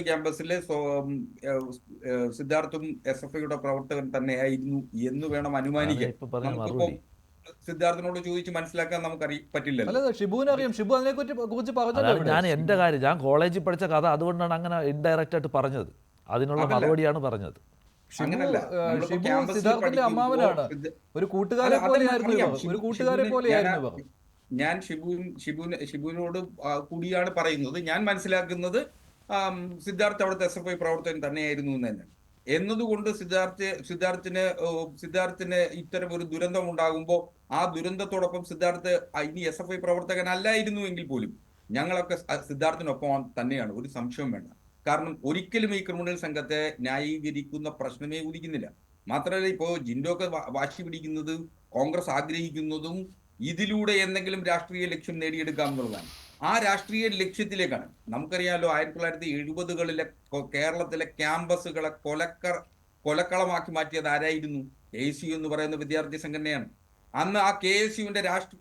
ക്യാമ്പസിലെ സിദ്ധാർത്ഥും S F ഐയുടെ പ്രവർത്തകൻ തന്നെയായിരുന്നു എന്ന് വേണം അനുമാനിക്കാൻ. പറഞ്ഞ മറുപടി. സിദ്ധാർത്ഥിനോട് ചോദിച്ച് മനസ്സിലാക്കാൻ നമുക്ക് പറ്റില്ല അല്ല ഷിബുവിനെ അറിയാം. ഷിബു അതിനെ കുറിച്ച് ഇവിടെ. ഞാൻ എന്റെ കാര്യം. ഞാൻ കോളേജിൽ പഠിച്ച കഥ അതുകൊണ്ടാണ് അങ്ങനെ ഇൻഡയറക്റ്റ് ആയിട്ട് പറഞ്ഞത്. അതിനുള്ള. മറുപടിയാണ് പറഞ്ഞത്. ഷിബു ഷിബു സിദ്ധാർത്ഥിന്റെ അമ്മാവനാണ്. ഒരു കൂട്ടുകാരെ പോലെയായിരുന്നു. ഒരു ഷിബു- കൂട്ടുകാരെ ഷിബുവിനെ പോലെയായിരുന്നു ഞാൻ- ഷിബുവിൻ ഷിബുവിനോട് കൂടിയാണ് പറയുന്നത്. ഞാൻ മനസ്സിലാക്കുന്നത് സിദ്ധാർത്ഥ് അവിടുത്തെ എസ് എഫ് ഐ പ്രവർത്തകൻ തന്നെയായിരുന്നു എന്ന് തന്നെ. എന്നതുകൊണ്ട് സിദ്ധാർത്ഥ് സിദ്ധാർത്ഥിന് സിദ്ധാർത്ഥിന് ഇത്തരം ഒരു ദുരന്തം ഉണ്ടാകുമ്പോൾ ആ ദുരന്തത്തോടൊപ്പം സിദ്ധാർത്ഥ് ഇനി എസ് എഫ് ഐ പ്രവർത്തകനല്ലായിരുന്നു എങ്കിൽ പോലും ഞങ്ങളൊക്കെ സിദ്ധാർത്ഥിനൊപ്പം തന്നെയാണ്. ഒരു സംശയം വേണ്ട. കാരണം ഒരിക്കലും ഈ ക്രിമിനൽ സംഘത്തെ ന്യായീകരിക്കുന്ന പ്രശ്നമേ ഉദിക്കുന്നില്ല. മാത്രമല്ല ഇപ്പോൾ ജിൻഡോക്ക് വാശി പിടിക്കുന്നത് കോൺഗ്രസ് ആഗ്രഹിക്കുന്നതും ഇതിലൂടെ എന്തെങ്കിലും രാഷ്ട്രീയ ലക്ഷ്യം നേടിയെടുക്കാം എന്നുള്ളതാണ്. ആ രാഷ്ട്രീയ ലക്ഷ്യത്തിലേക്കാണ്. നമുക്കറിയാമല്ലോ ആയിരത്തി തൊള്ളായിരത്തി എഴുപതുകളിലെ കേരളത്തിലെ ക്യാമ്പസുകളെ കൊലക്കർ കൊലക്കളമാക്കി മാറ്റിയത് ആരായിരുന്നു? എ സി എന്ന് പറയുന്ന വിദ്യാർത്ഥി സംഘടനയാണ്. അന്ന് ആ കെ എസ് യുവിന്റെ രാഷ്ട്ര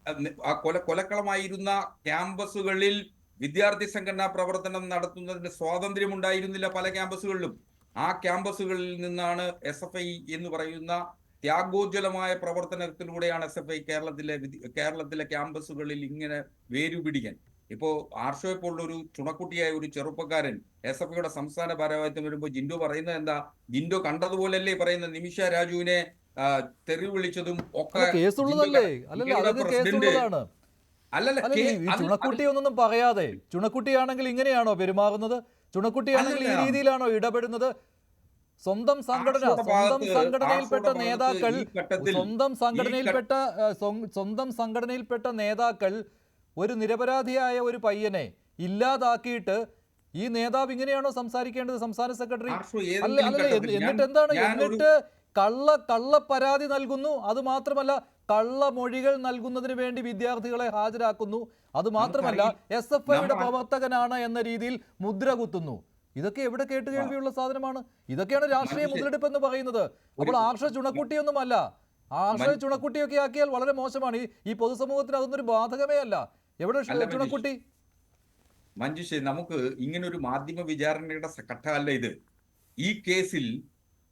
കൊല കൊലക്കളമായിരുന്ന ക്യാമ്പസുകളിൽ വിദ്യാർത്ഥി സംഘടനാ പ്രവർത്തനം നടത്തുന്നതിന് സ്വാതന്ത്ര്യം ഉണ്ടായിരുന്നില്ല പല ക്യാമ്പസുകളിലും. ആ ക്യാമ്പസുകളിൽ നിന്നാണ് എസ് എഫ് ഐ എന്ന് പറയുന്ന ത്യാഗോജ്വലമായ പ്രവർത്തനത്തിലൂടെയാണ് എസ് എഫ് ഐ കേരളത്തിലെ കേരളത്തിലെ ക്യാമ്പസുകളിൽ ഇങ്ങനെ വേരുപിടിക്കാൻ. ഇപ്പോ ആർഷോയെ പോലുള്ള ഒരു ചുണക്കുട്ടിയായ ഒരു ചെറുപ്പക്കാരൻ എസ് എഫ് ഐയുടെ സംസ്ഥാന ഭാരവാഹിത്വം വരുമ്പോൾ ജിൻഡോ പറയുന്നത് എന്താ? ജിൻഡോ കണ്ടതുപോലല്ലേ പറയുന്ന നിമിഷ രാജുവിനെ തെറി വിളിച്ചതും ഒക്കെ ഒന്നും കേസുള്ളതല്ലേ? അല്ലല്ല പറയാതെ ചുണക്കുട്ടിയാണെങ്കിൽ ഇങ്ങനെയാണോ പെരുമാറുന്നത്? ചുണക്കുട്ടിയാണെങ്കിൽ ഈ രീതിയിലാണോ ഇടപെടുന്നത്? സ്വന്തം സംഘടന സ്വന്തം സംഘടനയിൽപ്പെട്ട നേതാക്കൾ സ്വന്തം സംഘടനയിൽപ്പെട്ട സ്വന്തം സംഘടനയിൽപ്പെട്ട നേതാക്കൾ ഒരു നിരപരാധിയായ ഒരു പയ്യനെ ഇല്ലാതാക്കിയിട്ട് ഈ നേതാവ് ഇങ്ങനെയാണോ സംസാരിക്കേണ്ടത് സംസ്ഥാന സെക്രട്ടറി? അല്ല അല്ല എന്നിട്ട് എന്താണ് എന്നിട്ട് കള്ള കള്ള പരാതി നൽകുന്നു. അത് മാത്രമല്ല കള്ള മൊഴികൾ നൽകുന്നതിന് വേണ്ടി വിദ്യാർത്ഥികളെ ഹാജരാക്കുന്നു. അത് മാത്രമല്ല എസ് എഫ് ഐയുടെ പ്രവർത്തകനാണ് എന്ന രീതിയിൽ മുദ്ര കുത്തുന്നു. ഇതൊക്കെ എവിടെ കേട്ട് കേൾവിയുള്ള സാധനമാണ്. ഇതൊക്കെയാണ് രാഷ്ട്രീയ മുതലെടുപ്പ് എന്ന് പറയുന്നത്. അപ്പോൾ ആർഷ ചുണക്കുട്ടിയൊന്നുമല്ല. ആർഷ ചുണക്കുട്ടിയൊക്കെ ആക്കിയാൽ വളരെ മോശമാണ്. ഈ പൊതുസമൂഹത്തിന് അതൊന്നും ഒരു ബാധകമേ അല്ല. എവിടെ ചുണക്കുട്ടി മഞ്ജുഷേ. നമുക്ക് ഇങ്ങനെ ഒരു മാധ്യമ വിചാരണയുടെ ഘട്ടമല്ല ഇത്. ഈ കേസിൽ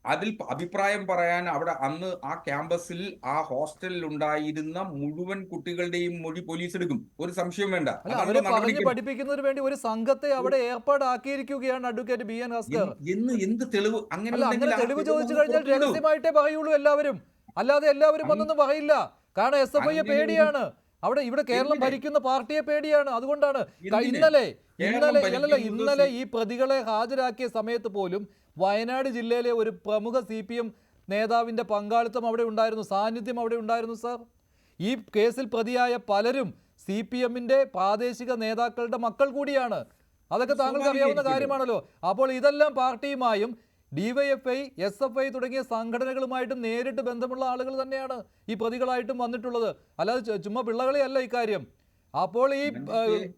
അതിൽ അഭിപ്രായം പറയാൻ അവിടെ അന്ന് ആ ക്യാമ്പസിൽ ആ ഹോസ്റ്റലിൽ ഉണ്ടായിരുന്ന മുഴുവൻ കുട്ടികളുടെയും മൊഴി പോലീസ് എടുക്കും. ഒരു സംശയം വേണ്ട. അവരെ പറഞ്ഞു പഠിപ്പിക്കുന്നതിന് വേണ്ടി ഒരു സംഘത്തെ അവിടെ ഏർപ്പാടാക്കിയിരിക്കുകയാണ് അഡ്വക്കേറ്റ് ബി എൻ ഹസ്കർ എന്ന് എന്ത് തെളിവ്? അങ്ങനെ തെളിവ് ചോദിച്ചു കഴിഞ്ഞാൽ. രഹസ്യമായിട്ടേ പറയുള്ളൂ എല്ലാവരും. അല്ലാതെ എല്ലാവരും വന്നൊന്നും പറയില്ല. കാരണം എസ് എഫ് ഐ പേടിയാണ്. അവിടെ ഇവിടെ കേരളം ഭരിക്കുന്ന പാർട്ടിയെ പേടിയാണ്. അതുകൊണ്ടാണ് ഇന്നലെ ഇന്നലെ ഇന്നലെ ഇന്നലെ ഈ പ്രതികളെ ഹാജരാക്കിയ സമയത്ത് പോലും വയനാട് ജില്ലയിലെ ഒരു പ്രമുഖ സി പി എം നേതാവിന്റെ പങ്കാളിത്തം അവിടെ ഉണ്ടായിരുന്നു. സാന്നിധ്യം അവിടെ ഉണ്ടായിരുന്നു സാർ. ഈ കേസിൽ പ്രതിയായ പലരും സി പി എമ്മിന്റെ പ്രാദേശിക നേതാക്കളുടെ മക്കൾ കൂടിയാണ്. അതൊക്കെ താങ്കൾക്ക് അറിയാവുന്ന കാര്യമാണല്ലോ. അപ്പോൾ ഇതെല്ലാം പാർട്ടിയുമായും ഡിവൈഎഫ്ഐ എസ് എഫ് ഐ തുടങ്ങിയ സംഘടനകളുമായിട്ടും നേരിട്ട് ബന്ധമുള്ള ആളുകൾ തന്നെയാണ് ഈ പ്രതികളായിട്ടും വന്നിട്ടുള്ളത്. അല്ലാതെ ചുമ്മാ പിള്ളകളിയല്ല ഇക്കാര്യം അപ്പോൾ ഈ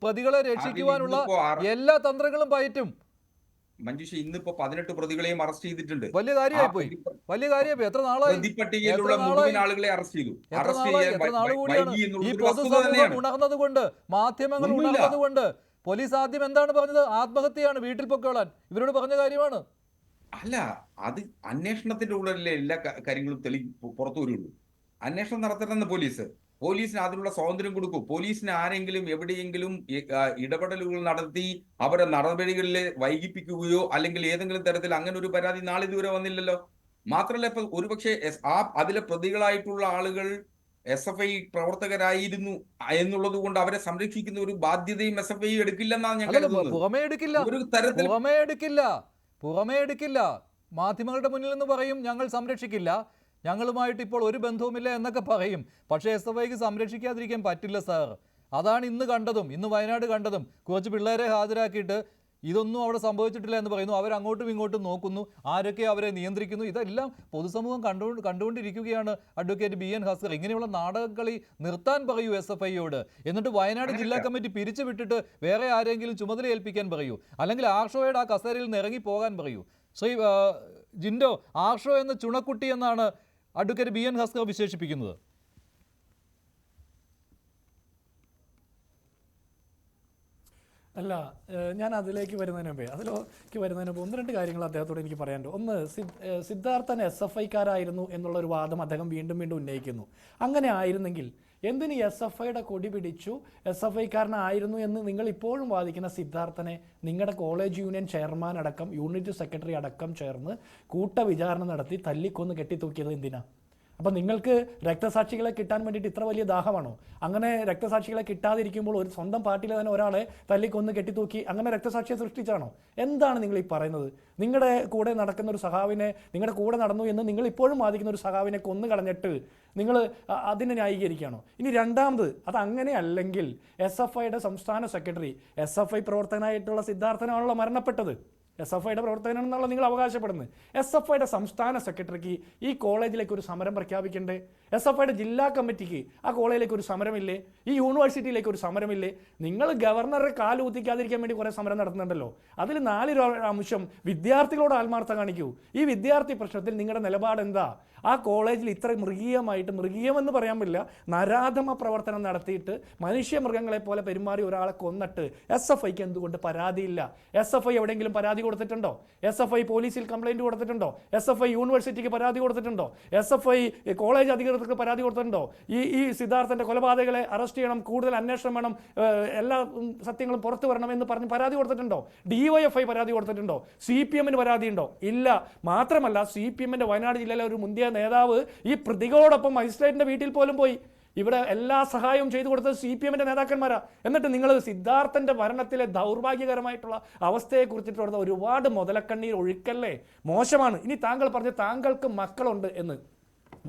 പ്രതികളെ രക്ഷിക്കുവാനുള്ള എല്ലാ തന്ത്രങ്ങളും പയറ്റും. മഞ്ജുഷ ഇന്നിപ്പോ പതിനെട്ട് പ്രതികളെയും അറസ്റ്റ് ചെയ്തിട്ടുണ്ട്. വലിയ കാര്യമായി പോയി വലിയ കാര്യമായി എത്ര നാളായി? പ്രതിപ്പട്ടികയിലുള്ള മുഴുവൻ ആളുകളെ അറസ്റ്റ് ചെയ്തു. അറസ്റ്റ് ഈ പൊതുസമൂഹം ഉണർന്നത് കൊണ്ട് മാധ്യമങ്ങൾ. ഉണർന്നത് കൊണ്ട് പോലീസ് ആദ്യം എന്താണ് പറഞ്ഞത്? ആത്മഹത്യയാണ് വീട്ടിൽ പൊക്കോളാൻ. ഇവരോട് പറഞ്ഞ കാര്യമാണ്. അല്ല അത് അന്വേഷണത്തിന്റെ ഉള്ളിലെ എല്ലാ കാര്യങ്ങളും തെളി പുറത്തു വരുള്ളൂ. അന്വേഷണം നടത്തണമെന്ന് പോലീസ്. പോലീസിന് അതിനുള്ള സ്വാതന്ത്ര്യം കൊടുക്കൂ. പോലീസിന് ആരെങ്കിലും എവിടെയെങ്കിലും ഇടപെടലുകൾ നടത്തി അവരെ നടപടികളിൽ വൈകിപ്പിക്കുകയോ അല്ലെങ്കിൽ ഏതെങ്കിലും തരത്തിൽ അങ്ങനെ ഒരു പരാതി നാളെ ഇതുവരെ വന്നില്ലല്ലോ. മാത്രമല്ല ഇപ്പൊ ഒരുപക്ഷെ ആ അതിലെ പ്രതികളായിട്ടുള്ള ആളുകൾ എസ് എഫ് ഐ പ്രവർത്തകരായിരുന്നു എന്നുള്ളത് കൊണ്ട് അവരെ സംരക്ഷിക്കുന്ന ഒരു ബാധ്യതയും എസ് എഫ് ഐ എടുക്കില്ലെന്നാണ് ഞാൻ കരുതുന്നത്. ഒരു തരത്തിൽ പുറമേ എടുക്കില്ല. മാധ്യമങ്ങളുടെ മുന്നിൽ നിന്ന് പറയും ഞങ്ങൾ സംരക്ഷിക്കില്ല. ഞങ്ങളുമായിട്ട് ഇപ്പോൾ ഒരു ബന്ധവുമില്ല എന്നൊക്കെ പറയും. പക്ഷേ എസ് എഫ് ഐക്ക് സംരക്ഷിക്കാതിരിക്കാൻ പറ്റില്ല സാർ. അതാണ് ഇന്ന് കണ്ടതും ഇന്ന് വയനാട് കണ്ടതും. കുറച്ച് പിള്ളേരെ ഹാജരാക്കിയിട്ട് ഇതൊന്നും അവിടെ സംഭവിച്ചിട്ടില്ല എന്ന് പറയുന്നു. അവർ അങ്ങോട്ടും ഇങ്ങോട്ടും നോക്കുന്നു. ആരൊക്കെ അവരെ നിയന്ത്രിക്കുന്നു? ഇതെല്ലാം പൊതുസമൂഹം കണ്ടു കണ്ടുകൊണ്ടിരിക്കുകയാണ് അഡ്വക്കേറ്റ് ബി എൻ ഹസ്കർ. ഇങ്ങനെയുള്ള നാടകക്കളി നിർത്താൻ പറയൂ എസ് എഫ് ഐയോട്. എന്നിട്ട് വയനാട് ജില്ലാ കമ്മിറ്റി പിരിച്ചു വിട്ടിട്ട് വേറെ ആരെങ്കിലും ചുമതല ഏൽപ്പിക്കാൻ പറയൂ. അല്ലെങ്കിൽ ആർഷോയുടെ ആ കസേരയിൽ നിന്ന് ഇറങ്ങി പോകാൻ പറയൂ. ശ്രീ ജിൻഡോ ആർഷോ എന്ന ചുണക്കുട്ടി എന്നാണ് അഡ്വക്കേറ്റ് ബി എൻ ഹസ്കർ വിശേഷിപ്പിക്കുന്നത്. അല്ല ഞാൻ അതിലേക്ക് വരുന്നതിന് മുമ്പേ അതിലേക്ക് വരുന്നതിന് മുമ്പ് ഒന്ന് രണ്ട് കാര്യങ്ങൾ അദ്ദേഹത്തോട് എനിക്ക് പറയാനുണ്ട്. ഒന്ന് സിദ്ധാർത്ഥൻ എസ് എഫ് ഐക്കാരായിരുന്നു എന്നുള്ള ഒരു വാദം അദ്ദേഹം വീണ്ടും വീണ്ടും ഉന്നയിക്കുന്നു. അങ്ങനെ ആയിരുന്നെങ്കിൽ എന്തിന് എസ് എഫ് ഐയുടെ കൊടി പിടിച്ചു? എസ് എഫ് ഐക്കാരനായിരുന്നു എന്ന് നിങ്ങൾ ഇപ്പോഴും വാദിക്കുന്ന സിദ്ധാർത്ഥനെ നിങ്ങളുടെ കോളേജ് യൂണിയൻ ചെയർമാൻ അടക്കം യൂണിറ്റ് സെക്രട്ടറി അടക്കം ചേർന്ന് കൂട്ട വിചാരണ നടത്തി തല്ലിക്കൊന്ന് കെട്ടിത്തൂക്കിയത് എന്തിനാ? അപ്പൊ നിങ്ങൾക്ക് രക്തസാക്ഷികളെ കിട്ടാൻ വേണ്ടിയിട്ട് ഇത്ര വലിയ ദാഹമാണോ? അങ്ങനെ രക്തസാക്ഷികളെ കിട്ടാതിരിക്കുമ്പോൾ ഒരു സ്വന്തം പാർട്ടിയിലെ തന്നെ ഒരാളെ തല്ലിക്കൊന്ന് കെട്ടിത്തൂക്കി അങ്ങനെ രക്തസാക്ഷിയെ സൃഷ്ടിച്ചാണോ? എന്താണ് നിങ്ങൾ ഈ പറയുന്നത്? നിങ്ങളുടെ കൂടെ നടക്കുന്ന ഒരു സഹാവിനെ നിങ്ങളുടെ കൂടെ നടന്നു എന്ന് നിങ്ങൾ ഇപ്പോഴും വാദിക്കുന്ന ഒരു സഹാവിനെ കൊന്നു കളഞ്ഞിട്ട് നിങ്ങൾ അതിനെ ന്യായീകരിക്കുകയാണോ? ഇനി രണ്ടാമത് അത് അങ്ങനെ അല്ലെങ്കിൽ എസ് എഫ് ഐയുടെ സംസ്ഥാന സെക്രട്ടറി എസ് എഫ് ഐ പ്രവർത്തകനായിട്ടുള്ള സിദ്ധാർത്ഥനാണല്ലോ മരണപ്പെട്ടത്. എസ് എഫ് ഐയുടെ പ്രവർത്തകനാണെന്നുള്ള നിങ്ങൾ അവകാശപ്പെടുന്നത്. എസ് എഫ് ഐയുടെ സംസ്ഥാന സെക്രട്ടറിക്ക് ഈ കോളേജിലേക്ക് ഒരു സമരം പ്രഖ്യാപിക്കണ്ടേ? എസ് എഫ് ഐയുടെ ജില്ലാ കമ്മിറ്റിക്ക് ആ കോളേജിലേക്ക് ഒരു സമരമില്ലേ? ഈ യൂണിവേഴ്സിറ്റിയിലേക്ക് ഒരു സമരമില്ലേ? നിങ്ങൾ ഗവർണറെ കാലൂത്തിക്കാതിരിക്കാൻ വേണ്ടി കുറേ സമരം നടത്തുന്നുണ്ടല്ലോ. അതിൽ നാല് അംശം വിദ്യാർത്ഥികളോട് ആത്മാർത്ഥം കാണിക്കൂ. ഈ വിദ്യാർത്ഥി പ്രശ്നത്തിൽ നിങ്ങളുടെ നിലപാട് എന്താ ആ കോളേജിൽ ഇത്ര മൃഗീയമായിട്ട് മൃഗീയമെന്ന് പറയാൻ പറ്റില്ല നരാധമ പ്രവർത്തനം നടത്തിയിട്ട് മനുഷ്യ മൃഗങ്ങളെ പോലെ പെരുമാറി ഒരാളെ കൊന്നിട്ട് എസ് എഫ് ഐക്ക് എന്തുകൊണ്ട് പരാതിയില്ല? എസ് എഫ് ഐ എവിടെയെങ്കിലും പരാതി കൊടുത്തിട്ടുണ്ടോ? എസ് എഫ് ഐ പോലീസിൽ കംപ്ലൈന്റ് കൊടുത്തിട്ടുണ്ടോ? എസ് എഫ് ഐ യൂണിവേഴ്സിറ്റിക്ക് പരാതി കൊടുത്തിട്ടുണ്ടോ? എസ് എഫ് ഐ കോളേജ് അധികൃതർക്ക് പരാതി കൊടുത്തിട്ടുണ്ടോ? ഈ ഈ സിദ്ധാർത്ഥന്റെ കൊലപാതകളെ അറസ്റ്റ് ചെയ്യണം കൂടുതൽ അന്വേഷണം വേണം എല്ലാ സത്യങ്ങളും പുറത്തു വരണം എന്ന് പറഞ്ഞ് പരാതി കൊടുത്തിട്ടുണ്ടോ? ഡിവൈഎഫ്ഐ പരാതി കൊടുത്തിട്ടുണ്ടോ? സി പി എമ്മിന് പരാതി ഉണ്ടോ ഇല്ല. മാത്രമല്ല സി പി എമ്മിന്റെ വയനാട് ജില്ലയിലെ ഒരു മുന്തിയ നേതാവ് ഈ പ്രതികളോടൊപ്പം മജിസ്ട്രേറ്റിന്റെ വീട്ടിൽ പോലും പോയി. ഇവിടെ എല്ലാ സഹായവും ചെയ്തു കൊടുത്തത് സി പി എമ്മിന്റെ നേതാക്കന്മാരാ. എന്നിട്ട് നിങ്ങൾ സിദ്ധാർത്ഥന്റെ ഭരണത്തിലെ ദൗർഭാഗ്യകരമായിട്ടുള്ള അവസ്ഥയെ കുറിച്ചിട്ടുള്ള ഒരുപാട് മുതലക്കണ്ണീർ ഒഴുക്കല്ലേ? മോശമാണ്. ഇനി താങ്കൾ പറഞ്ഞ് താങ്കൾക്ക് മക്കളുണ്ട് എന്ന്.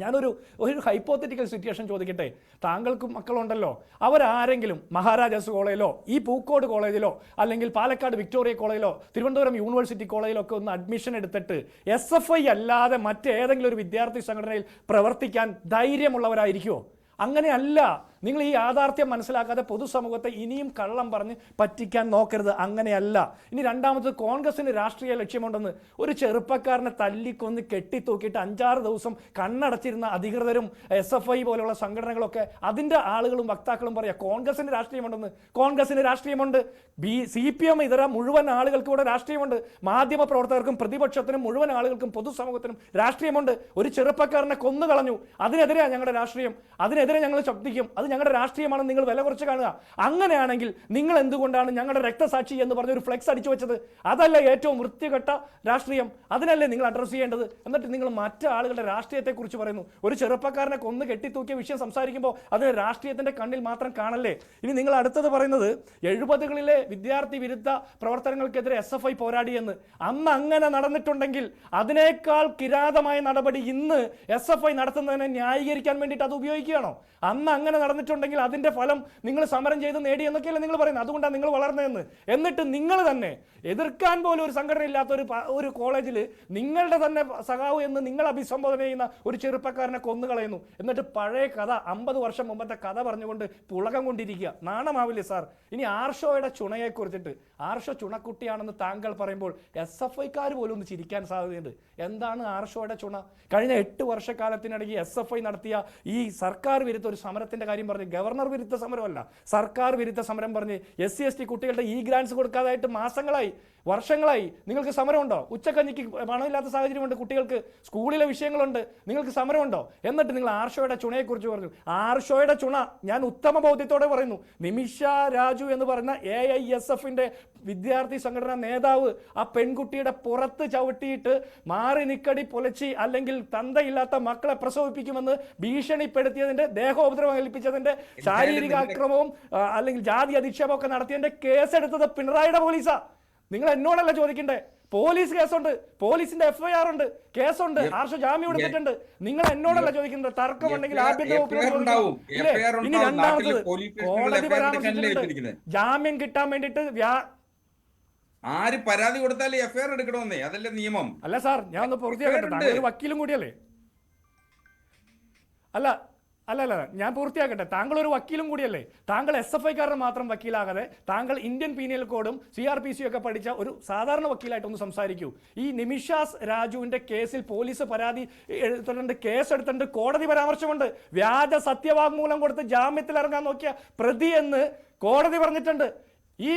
ഞാനൊരു ഒരു ഹൈപ്പോത്തറ്റിക്കൽ സിറ്റുവേഷൻ ചോദിക്കട്ടെ? താങ്കൾക്കും മക്കളുണ്ടല്ലോ. അവരാരെങ്കിലും മഹാരാജാസ് കോളേജിലോ ഈ പൂക്കോട് കോളേജിലോ അല്ലെങ്കിൽ പാലക്കാട് വിക്ടോറിയ കോളേജിലോ തിരുവനന്തപുരം യൂണിവേഴ്സിറ്റി കോളേജിലോ ഒക്കെ ഒന്ന് അഡ്മിഷൻ എടുത്തിട്ട് എസ് എഫ് ഐ അല്ലാതെ മറ്റേതെങ്കിലും ഒരു വിദ്യാർത്ഥി സംഘടനയിൽ പ്രവർത്തിക്കാൻ ധൈര്യമുള്ളവരായിരിക്കുമോ അങ്ങനെയല്ല. നിങ്ങൾ ഈ യാഥാർത്ഥ്യം മനസ്സിലാക്കാതെ പൊതുസമൂഹത്തെ ഇനിയും കള്ളം പറഞ്ഞ് പറ്റിക്കാൻ നോക്കരുത്. അങ്ങനെയല്ല. ഇനി രണ്ടാമത് കോൺഗ്രസിന് രാഷ്ട്രീയ ലക്ഷ്യമുണ്ടെന്ന് ഒരു ചെറുപ്പക്കാരനെ തല്ലിക്കൊന്ന് കെട്ടിത്തൂക്കിയിട്ട് അഞ്ചാറ് ദിവസം കണ്ണടച്ചിരുന്ന അധികൃതരും എസ് എഫ് ഐ പോലെയുള്ള സംഘടനകളൊക്കെ അതിന്റെ ആളുകളും വക്താക്കളും പറയാം കോൺഗ്രസിന് രാഷ്ട്രീയമുണ്ടെന്ന്. കോൺഗ്രസിന് രാഷ്ട്രീയമുണ്ട്. ബി സി പി എം ഇതര മുഴുവൻ ആളുകൾക്ക് ഇവിടെ രാഷ്ട്രീയമുണ്ട്. മാധ്യമ പ്രവർത്തകർക്കും പ്രതിപക്ഷത്തിനും മുഴുവൻ ആളുകൾക്കും പൊതുസമൂഹത്തിനും രാഷ്ട്രീയമുണ്ട്. ഒരു ചെറുപ്പക്കാരനെ കൊന്നു കളഞ്ഞു അതിനെതിരെയാണ് ഞങ്ങളുടെ രാഷ്ട്രീയം. അതിനെതിരെ ഞങ്ങൾ ശബ്ദിക്കും. അത് ഞങ്ങളുടെ രാഷ്ട്രീയമാണ് നിങ്ങൾ വില കുറച്ച് കാണുക. അങ്ങനെയാണെങ്കിൽ നിങ്ങൾ എന്തുകൊണ്ടാണ് ഞങ്ങളുടെ രക്തസാക്ഷി എന്ന് പറഞ്ഞ ഒരു ഫ്ലെക്സ് അടിച്ചു വെച്ചത്? അതല്ല ഏറ്റവും വൃത്തികെട്ട രാഷ്ട്രീയം. അതിനല്ലേ നിങ്ങൾ അഡ്രസ്സ് ചെയ്യേണ്ടത്? എന്നിട്ട് നിങ്ങൾ മറ്റു ആളുകളുടെ രാഷ്ട്രീയത്തെക്കുറിച്ച് പറയുന്നു. ഒരു ചെറുപ്പക്കാരനെ കൊന്ന് കെട്ടിത്തൂക്കിയ വിഷയം സംസാരിക്കുമ്പോൾ അതിന് രാഷ്ട്രീയത്തിന്റെ കണ്ണിൽ മാത്രം കാണല്ലേ? ഇനി നിങ്ങൾ അടുത്തത് പറയുന്നത് എഴുപതുകളിലെ വിദ്യാർത്ഥി വിരുദ്ധ പ്രവർത്തനങ്ങൾക്കെതിരെ എസ് എഫ് ഐ പോരാടിയെന്ന് അന്ന് അങ്ങനെ നടന്നിട്ടുണ്ടെങ്കിൽ അതിനേക്കാൾ കിരാതമായ നടപടി ഇന്ന് എസ് എഫ് ഐ നടത്തുന്നതിനെ ന്യായീകരിക്കാൻ വേണ്ടിയിട്ട് അത് ഉപയോഗിക്കുകയാണോ? അന്ന് അങ്ങനെ നടന്നിട്ടുണ്ടെങ്കിൽ അതിന്റെ ഫലം നിങ്ങൾ സമരം ചെയ്ത് നേടി എന്നൊക്കെയല്ലേ നിങ്ങൾ പറയുന്നത്? അതുകൊണ്ടാണ് നിങ്ങൾ വളർന്നതെന്ന്. എന്നിട്ട് നിങ്ങൾ തന്നെ എതിർക്കാൻ പോലും ഒരു സംഘടന ഇല്ലാത്ത ഒരു ഒരു കോളേജിൽ നിങ്ങളുടെ തന്നെ സഖാവ് എന്ന് നിങ്ങൾ അഭിസംബോധന ചെയ്യുന്ന ഒരു ചെറുപ്പക്കാരനെ കൊന്നുകളയുന്നു എന്നിട്ട് പഴയ കഥ അമ്പത് വർഷം മുമ്പത്തെ കഥ പറഞ്ഞുകൊണ്ട് പുളകം കൊണ്ടിരിക്കുക. നാണമാവില്ലേ സാർ? ഇനി ആർഷോയുടെ ചുണയെ കുറിച്ചിട്ട് ആർഷോ ചുണക്കുട്ടിയാണെന്ന് താങ്കൾ പറയുമ്പോൾ എസ് എഫ് ഐക്കാർ പോലും ഒന്ന് ചിരിക്കാൻ സാധ്യതയുണ്ട്. എന്താണ് ആർഷോയുടെ ചുണ? കഴിഞ്ഞ എട്ട് വർഷക്കാലത്തിനിടയ്ക്ക് എസ് എഫ് ഐ നടത്തിയ ഈ സർക്കാർ വിരുദ്ധ ഒരു സമരത്തിന്റെ കാര്യം പറഞ്ഞ് ഗവർണർ വിരുദ്ധ സമരമല്ല സർക്കാർ വിരുദ്ധ സമരം പറഞ്ഞ് എസ് സി എസ് ടി കുട്ടികളുടെ ഇ ഗ്രാൻസ് കൊടുക്കാതായിട്ട് മാസങ്ങളായി വർഷങ്ങളായി നിങ്ങൾക്ക് സമരമുണ്ടോ? ഉച്ചക്കഞ്ഞിക്ക് പണമില്ലാത്ത സാഹചര്യമുണ്ട് കുട്ടികൾക്ക് സ്കൂളിലെ വിഷയങ്ങളുണ്ട് നിങ്ങൾക്ക് സമരമുണ്ടോ? എന്നിട്ട് നിങ്ങൾ ആർഷോയുടെ ചുണയെക്കുറിച്ച് പറഞ്ഞു. ആർഷോയുടെ ചുണ ഞാൻ ഉത്തമ ബോധ്യത്തോടെ പറയുന്നു. നിമിഷ രാജു എന്ന് പറയുന്ന എ ഐ എസ് എഫിന്റെ വിദ്യാർത്ഥി സംഘടനാ നേതാവ് ആ പെൺകുട്ടിയുടെ പുറത്ത് ചവിട്ടിയിട്ട് മാറി നിക്കടി പൊലച്ചി അല്ലെങ്കിൽ തന്തയില്ലാത്ത മക്കളെ പ്രസവിപ്പിക്കുമെന്ന് ഭീഷണിപ്പെടുത്തിയതിന്റെ ദേഹോപദ്രവം ഏൽപ്പിച്ചതിന്റെ ശാരീരിക അക്രമവും അല്ലെങ്കിൽ ജാതി അധിക്ഷേപമൊക്കെ നടത്തിയതിന്റെ കേസെടുത്തത് പിണറായിയുടെ പോലീസാ. നിങ്ങൾ എന്നോടല്ല ചോദിക്കണ്ടേ? പോലീസ് കേസുണ്ട്. പോലീസിന്റെ എഫ്ഐആർ ഉണ്ട്. കേസുണ്ട്. ആർഷ ജാമ്യം എടുത്തിട്ടുണ്ട്. നിങ്ങൾ എന്നോടല്ല ചോദിക്കുന്നത് തർക്കം ഉണ്ടെങ്കിൽ ആഭ്യന്തര വകുപ്പിനോട് ഇനി ഉണ്ടാവും. നാട്ടിൽ രണ്ടാമത് പോലീസ് കോടതി പരാമർശിച്ചിട്ടുണ്ട്. ജാമ്യം കിട്ടാൻ വേണ്ടിട്ട് ആര് പരാതി കൊടുത്താലും എഫ്ഐആർ എടുക്കണമെന്നേ? അതല്ലേ നിയമം. അല്ല സാർ ഞാൻ ഒന്ന് പൂർത്തിയാക്കട്ടെ. ഒരു വക്കീലും കൂടിയല്ലേ? അല്ല അല്ല അല്ല ഞാൻ പൂർത്തിയാക്കട്ടെ. താങ്കൾ ഒരു വക്കീലും കൂടിയല്ലേ? താങ്കൾ എസ് എഫ് ഐക്കാരൻ മാത്രം വക്കീലാകാതെ താങ്കൾ ഇന്ത്യൻ പീനിയൽ കോഡും സി ആർ പി സി ഒക്കെ പഠിച്ച ഒരു സാധാരണ വക്കീലായിട്ടൊന്ന് സംസാരിക്കൂ. ഈ നിമിഷാസ് രാജുവിന്റെ കേസിൽ പോലീസ് പരാതി എടുത്തിട്ടുണ്ട് കേസ് എടുത്തിട്ടുണ്ട് കോടതി പരാമർശമുണ്ട്. വ്യാജ സത്യവാങ്മൂലം കൊടുത്ത് ജാമ്യത്തിൽ ഇറങ്ങാൻ നോക്കിയ പ്രതി എന്ന് കോടതി പറഞ്ഞിട്ടുണ്ട്. ഈ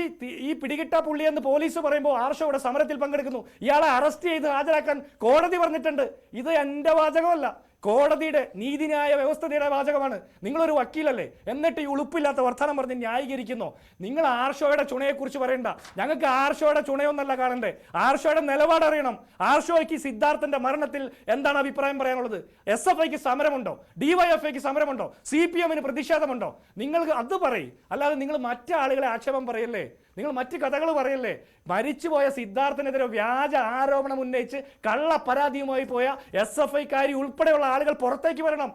ഈ പിടികിട്ട പുള്ളി എന്ന് പോലീസ് പറയുമ്പോൾ ആർഷോ ഇവിടെ സമരത്തിൽ പങ്കെടുക്കുന്നു. ഇയാളെ അറസ്റ്റ് ചെയ്ത് ഹാജരാക്കാൻ കോടതി പറഞ്ഞിട്ടുണ്ട്. ഇത് എന്റെ വാചകമല്ല. കോടതിയുടെ നീതിന്യായ വ്യവസ്ഥതയുടെ വാചകമാണ്. നിങ്ങളൊരു വക്കീലല്ലേ? എന്നിട്ട് ഈ ഉളുപ്പില്ലാത്ത വർത്തമാനം പറഞ്ഞ് ന്യായീകരിക്കുന്നു? നിങ്ങൾ ആർഷോയുടെ ചുണയെക്കുറിച്ച് പറയണ്ട. ഞങ്ങൾക്ക് ആർഷോയുടെ ചുണയൊന്നല്ല കാണണ്ടേ. ആർഷോയുടെ നിലപാട് അറിയണം. ആർഷോയ്ക്ക് സിദ്ധാർത്ഥന്റെ മരണത്തിൽ എന്താണ് അഭിപ്രായം പറയാനുള്ളത്? എസ് എഫ് ഐക്ക് സമരമുണ്ടോ? ഡിവൈഎഫ്ഐക്ക് സമരമുണ്ടോ? സി പി എമ്മിന് പ്രതിഷേധമുണ്ടോ? നിങ്ങൾക്ക് അത് പറയും. അല്ലാതെ നിങ്ങൾ മറ്റാളുകളെ ആക്ഷേപം പറയല്ലേ? നിങ്ങൾ മറ്റ് കഥകൾ പറയല്ലേ? മരിച്ചുപോയ സിദ്ധാർത്ഥനെതിരെ വ്യാജ ആരോപണം ഉന്നയിച്ച് കള്ള പരാതിയുമായി പോയ എസ് എഫ് ഐക്കാരി ഉൾപ്പെടെയുള്ള ആളുകൾ പുറത്തേക്ക് വരണം.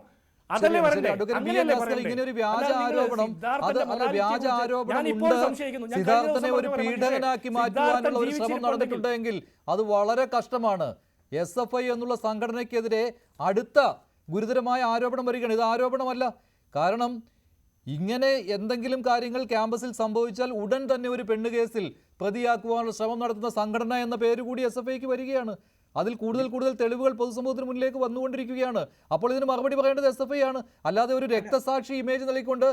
അതല്ലേ? ഇങ്ങനെ ഒരു വ്യാജ ആരോപണം അത് അല്ല വ്യാജ ആരോപണം ഉണ്ട്. സിദ്ധാർത്ഥനെ ഒരു പീഡകനാക്കി മാറ്റുവാനുള്ള ഒരു ശ്രമം നടന്നിട്ടുണ്ടെങ്കിൽ അത് വളരെ കഷ്ടമാണ്. എസ് എഫ് ഐ എന്നുള്ള സംഘടനയ്ക്കെതിരെ അടുത്ത ഗുരുതരമായ ആരോപണം വരികയാണ്. ഇത് ആരോപണമല്ല. കാരണം ഇങ്ങനെ എന്തെങ്കിലും കാര്യങ്ങൾ ക്യാമ്പസിൽ സംഭവിച്ചാൽ ഉടൻ തന്നെ ഒരു പെണ്ണ് കേസിൽ പ്രതിയാക്കുവാനുള്ള ശ്രമം നടത്തുന്ന സംഘടന എന്ന പേര് കൂടി എസ് എഫ് ഐക്ക് വരികയാണ്. അതിൽ കൂടുതൽ കൂടുതൽ തെളിവുകൾ പൊതുസമൂഹത്തിന് മുന്നിലേക്ക് വന്നുകൊണ്ടിരിക്കുകയാണ്. അപ്പോൾ ഇതിന് മറുപടി പറയേണ്ടത് എസ് എഫ് ഐ ആണ്. അല്ലാതെ ഒരു രക്തസാക്ഷി ഇമേജ് നൽകിക്കൊണ്ട്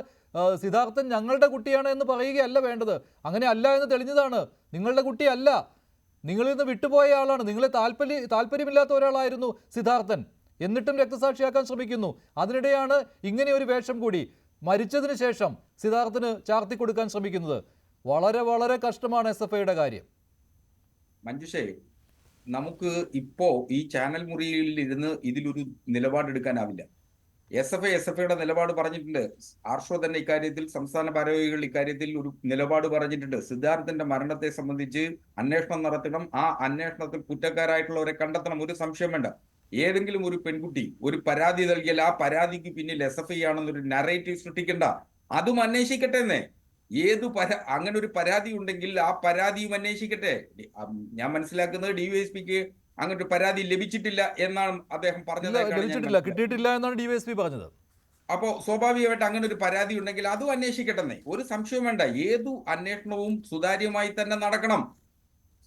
സിദ്ധാർത്ഥൻ ഞങ്ങളുടെ കുട്ടിയാണ് എന്ന് പറയുകയല്ല വേണ്ടത്. അങ്ങനെ അല്ല എന്ന് തെളിഞ്ഞതാണ്. നിങ്ങളുടെ കുട്ടിയല്ല നിങ്ങളിൽ നിന്ന് വിട്ടുപോയ ആളാണ്. നിങ്ങളെ താല്പര്യ താല്പര്യമില്ലാത്ത ഒരാളായിരുന്നു സിദ്ധാർത്ഥൻ. എന്നിട്ടും രക്തസാക്ഷിയാക്കാൻ ശ്രമിക്കുന്നു. അതിനിടെയാണ് ഇങ്ങനെ ഒരു വേഷം കൂടി. മരിച്ചതിന് ശേഷം സിദ്ധാർത്ഥിന് ചാർത്തി കൊടുക്കാൻ ശ്രമിക്കുന്നത് വളരെ വളരെ കഷ്ടമാണ് എസ് എഫ് ഐയുടെ കാര്യം. മഞ്ജുഷേ നമുക്ക് ഇപ്പോ ഈ ചാനൽ മുറിയിൽ ഇരുന്ന് ഇതിലൊരു നിലപാടെടുക്കാനാവില്ല. S F I S F ഐയുടെ നിലപാട് പറഞ്ഞിട്ടുണ്ട്. ആർഷോ തന്നെ ഇക്കാര്യത്തിൽ സംസ്ഥാന ഭാരവാഹികൾ ഇക്കാര്യത്തിൽ ഒരു നിലപാട് പറഞ്ഞിട്ടുണ്ട്. സിദ്ധാർത്ഥന്റെ മരണത്തെ സംബന്ധിച്ച് അന്വേഷണം നടത്തണം. ആ അന്വേഷണത്തിൽ കുറ്റക്കാരായിട്ടുള്ളവരെ കണ്ടെത്തണം. ഒരു സംശയം വേണ്ട. ഏതെങ്കിലും ഒരു പെൺകുട്ടി ഒരു പരാതി നൽകിയാൽ ആ പരാതിക്ക് പിന്നിൽ എസ് എഫ് ഐ ആണെന്നൊരു നറേറ്റീവ് സൃഷ്ടിക്കണ്ട അതും അന്വേഷിക്കട്ടെ എന്നേ. ഏതു പരാ അങ്ങനെ ഒരു പരാതി ഉണ്ടെങ്കിൽ ആ പരാതിയും അന്വേഷിക്കട്ടെ. ഞാൻ മനസ്സിലാക്കുന്നത് ഡിവൈഎസ്പിക്ക് അങ്ങനെ ഒരു പരാതി ലഭിച്ചിട്ടില്ല എന്നാണ് അദ്ദേഹം പറഞ്ഞത്. കിട്ടിയിട്ടില്ല എന്നാണ് ഡിവൈഎസ്പി പറഞ്ഞത്. അപ്പോ സ്വാഭാവികമായിട്ട് അങ്ങനെ ഒരു പരാതി ഉണ്ടെങ്കിൽ അതും അന്വേഷിക്കട്ടെന്നേ ഒരു സംശയം വേണ്ട. ഏതു അന്വേഷണവും സുതാര്യമായി തന്നെ നടക്കണം.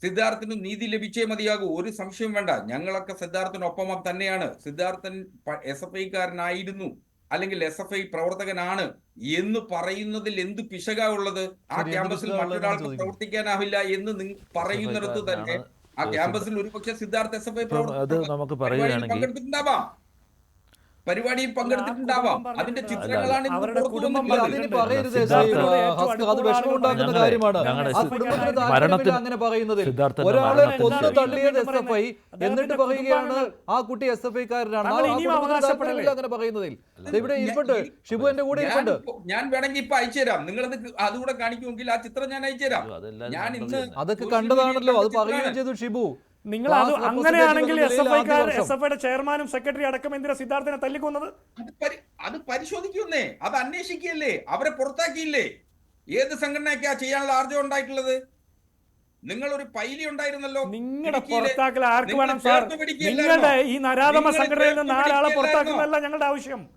സിദ്ധാർത്ഥിന് നീതി ലഭിച്ചേ മതിയാകൂ. ഒരു സംശയം വേണ്ട. ഞങ്ങളൊക്കെ സിദ്ധാർത്ഥിനൊപ്പം തന്നെയാണ്. സിദ്ധാർത്ഥൻ എസ് എഫ് ഐക്കാരനായിരുന്നു. അല്ലെങ്കിൽ എസ് എഫ് ഐ പ്രവർത്തകനാണ് എന്ന് പറയുന്നതിൽ എന്ത് പിശകാ ഉള്ളത്? ആ ക്യാമ്പസിൽ മറ്റൊരാൾക്ക് പ്രവർത്തിക്കാനാവില്ല എന്ന് നിങ്ങൾ പറയുന്നിടത്ത് തന്നെ ആ ക്യാമ്പസിൽ ഒരുപക്ഷെ സിദ്ധാർത്ഥ എസ് എഫ് ഐ പ്രവർത്തകർ പങ്കെടുത്തിട്ടുണ്ടാവാം. പരിപാടിയിൽ പങ്കെടുത്തിട്ടുണ്ടാവാം. അതിന്റെ ചിത്രങ്ങളാണ് അവരുടെ കുടുംബം അത് കാര്യമാണ്. അങ്ങനെ പറയുന്നതിൽ സിദ്ധാർത്ഥന്റെ ഒരാളെ കൊന്നു തള്ളിയത് എസ് എഫ് ഐ എന്നിട്ട് പറയുകയാണ് ആ കുട്ടി എസ് എഫ് ഐക്കാരനാണ് അങ്ങനെ പറയുന്നതിൽ. ഇവിടെ ഇരിപ്പുണ്ട്. ഷിബു എന്റെ കൂടെ ഞാൻ ഇരിപ്പുണ്ട്. ഇപ്പോ- ഞാൻ വേണമെങ്കിൽ ഇപ്പൊ അയച്ചുതരാം നിങ്ങളത് അതുകൂടെ കാണിക്കുമെങ്കിൽ ആ ചിത്രം ഞാൻ അയച്ചുതരാം ഞാൻ ഇന്ന് അതൊക്കെ കണ്ടതാണല്ലോ. അത് പറയുകയും ചെയ്തു ഷിബു. നിങ്ങൾ അത് അങ്ങനെയാണെങ്കിൽ എസ് എഫ് ഐക്കാർ എസ് എഫ് ഐയുടെ ചെയർമാനും സെക്രട്ടറി അടക്കം എന്തിനാ സിദ്ധാർത്ഥനെ തല്ലിക്കുന്നത്? അത് പരി- അത് പരിശോധിക്കുന്നേ അത് അന്വേഷിക്കുകയല്ലേ. അവരെ പുറത്താക്കിയില്ലേ. ഏത് സംഘടനയൊക്കെയാ ചെയ്യാനുള്ള ആർജവം ഉണ്ടായിട്ടുള്ളത്? നിങ്ങൾ ഒരു പൈലി ഉണ്ടായിരുന്നല്ലോ. നിങ്ങളുടെ. പുറത്താക്കൽ ആർക്ക് വേണം സാർ? നിങ്ങളുടെ ഈ നരാധമ സംഘടനയിൽ നിന്ന് നാലാളെ പുറത്താക്കുന്നതല്ല ഞങ്ങളുടെ ആവശ്യം.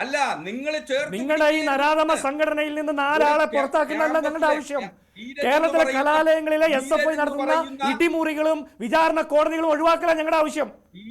അല്ല നിങ്ങൾ ചേർത്ത് നിങ്ങളുടെ ഈ നരാധമ സംഘടനയിൽ നിന്ന് നാലാളെ പുറത്താക്കുന്നതല്ല ഞങ്ങളുടെ ആവശ്യം. കേരളത്തിലെ കലാലയങ്ങളിലെ എസ് എഫ് ഐ നടത്തുന്ന ഇടിമുറികളും വിചാരണ കോടതികളും ഒഴിവാക്കലാണ് ഞങ്ങളുടെ ആവശ്യം.